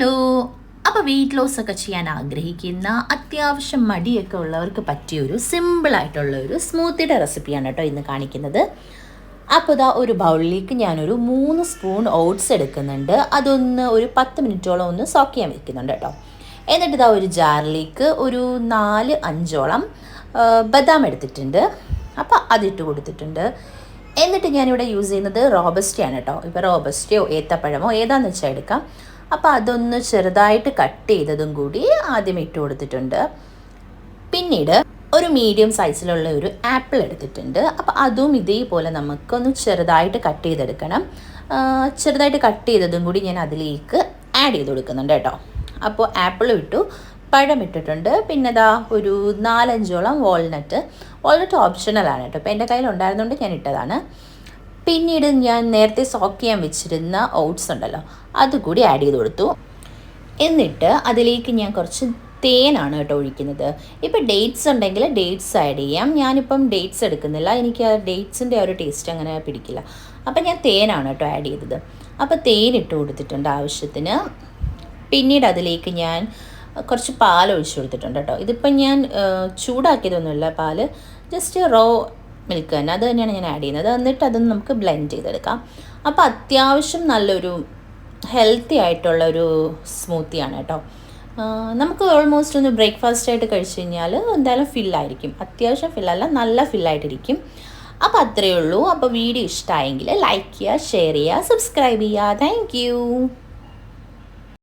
Hello. അപ്പോൾ weight loss ഒക്കെ ചെയ്യാൻ ആഗ്രഹിക്കുന്ന അത്യാവശ്യം മടിയൊക്കെ ഉള്ളവർക്ക് പറ്റിയ ഒരു സിമ്പിളായിട്ടുള്ള ഒരു സ്മൂത്തിയുടെ റെസിപ്പിയാണ് കേട്ടോ ഇന്ന് കാണിക്കുന്നത്. അപ്പോൾ ഇതാ ഒരു ബൗളിലേക്ക് ഞാനൊരു മൂന്ന് സ്പൂൺ ഓട്സ് എടുക്കുന്നുണ്ട്. അതൊന്ന് ഒരു പത്ത് മിനിറ്റോളം ഒന്ന് സോക്ക് ചെയ്യാൻ വെക്കുന്നുണ്ട് കേട്ടോ. എന്നിട്ട് ഇതാ ഒരു ജാറിലേക്ക് ഒരു നാല് അഞ്ചോളം ബദാം എടുത്തിട്ടുണ്ട്. അപ്പോൾ അതിട്ട് കൊടുത്തിട്ടുണ്ട്. എന്നിട്ട് ഞാനിവിടെ യൂസ് ചെയ്യുന്നത് റോബസ്റ്റയാണ് കേട്ടോ. ഇപ്പോൾ റോബസ്റ്റയോ ഏത്തപ്പഴമോ ഏതാണെന്ന് വെച്ചാൽ എടുക്കാം. അപ്പോൾ അതൊന്ന് ചെറുതായിട്ട് കട്ട് ചെയ്തതും കൂടി ആദ്യം ഇട്ട് കൊടുത്തിട്ടുണ്ട്. പിന്നീട് ഒരു മീഡിയം സൈസിലുള്ള ഒരു ആപ്പിൾ എടുത്തിട്ടുണ്ട്. അപ്പോൾ അതും ഇതേപോലെ നമുക്കൊന്ന് ചെറുതായിട്ട് കട്ട് ചെയ്തെടുക്കണം. ചെറുതായിട്ട് കട്ട് ചെയ്തതും കൂടി ഞാൻ അതിലേക്ക് ആഡ് ചെയ്ത് കൊടുക്കുന്നുണ്ട് കേട്ടോ. അപ്പോൾ ആപ്പിളും ഇട്ടു പഴം ഇട്ടിട്ടുണ്ട്. പിന്നെ ദാ ഒരു നാലഞ്ചോളം വാൾനട്ട് വാൾനട്ട് ഓപ്ഷണലാണ് കേട്ടോ. അപ്പോൾ എന്റെ കയ്യിൽ ഉണ്ടായിരുന്നുകൊണ്ട് ഞാൻ ഇട്ടതാണ്. പിന്നീട് ഞാൻ നേരത്തെ സോക്ക് ചെയ്യാൻ വെച്ചിരുന്ന ഓട്സ് ഉണ്ടല്ലോ അതുകൂടി ആഡ് ചെയ്ത് കൊടുത്തു. എന്നിട്ട് അതിലേക്ക് ഞാൻ കുറച്ച് തേനാണ് കേട്ടോ ഒഴിക്കുന്നത്. ഇപ്പോൾ ഡേറ്റ്സ് ഉണ്ടെങ്കിൽ ഡേറ്റ്സ് ആഡ് ചെയ്യാം. ഞാനിപ്പം ഡേറ്റ്സ് എടുക്കുന്നില്ല. എനിക്ക് ആ ഡേറ്റ്സിന്റെ ആ ഒരു ടേസ്റ്റ് അങ്ങനെ പിടിക്കില്ല. അപ്പം ഞാൻ തേനാണ് കേട്ടോ ആഡ് ചെയ്തത്. അപ്പോൾ തേൻ ഇട്ട് കൊടുത്തിട്ടുണ്ട് ആവശ്യത്തിന്. പിന്നീട് അതിലേക്ക് ഞാൻ കുറച്ച് പാൽ ഒഴിച്ചു കൊടുത്തിട്ടുണ്ട് കേട്ടോ. ഇതിപ്പം ഞാൻ ചൂടാക്കിയതൊന്നുമില്ല പാൽ ജസ്റ്റ് റോ മിൽക്ക് തന്നെ. അത് തന്നെയാണ് ഞാൻ ആഡ് ചെയ്യുന്നത്. എന്നിട്ട് അതൊന്ന് നമുക്ക് ബ്ലെൻഡ് ചെയ്തെടുക്കാം. അപ്പോൾ അത്യാവശ്യം നല്ലൊരു ഹെൽത്തി ആയിട്ടുള്ള ഒരു സ്മൂത്തിയാണ് കേട്ടോ. നമുക്ക് ഓൾമോസ്റ്റ് ഒന്ന് ബ്രേക്ക്ഫാസ്റ്റ് ആയിട്ട് കഴിച്ചു കഴിഞ്ഞാൽ എന്തായാലും ഫില്ലായിരിക്കും അത്യാവശ്യം ഫില്ലല്ല നല്ല ഫില്ലായിട്ടിരിക്കും അപ്പോൾ അത്രയേ ഉള്ളൂ. അപ്പോൾ വീഡിയോ ഇഷ്ടമായെങ്കിൽ ലൈക്ക് ചെയ്യുക ഷെയർ ചെയ്യുക സബ്സ്ക്രൈബ് ചെയ്യുക. താങ്ക്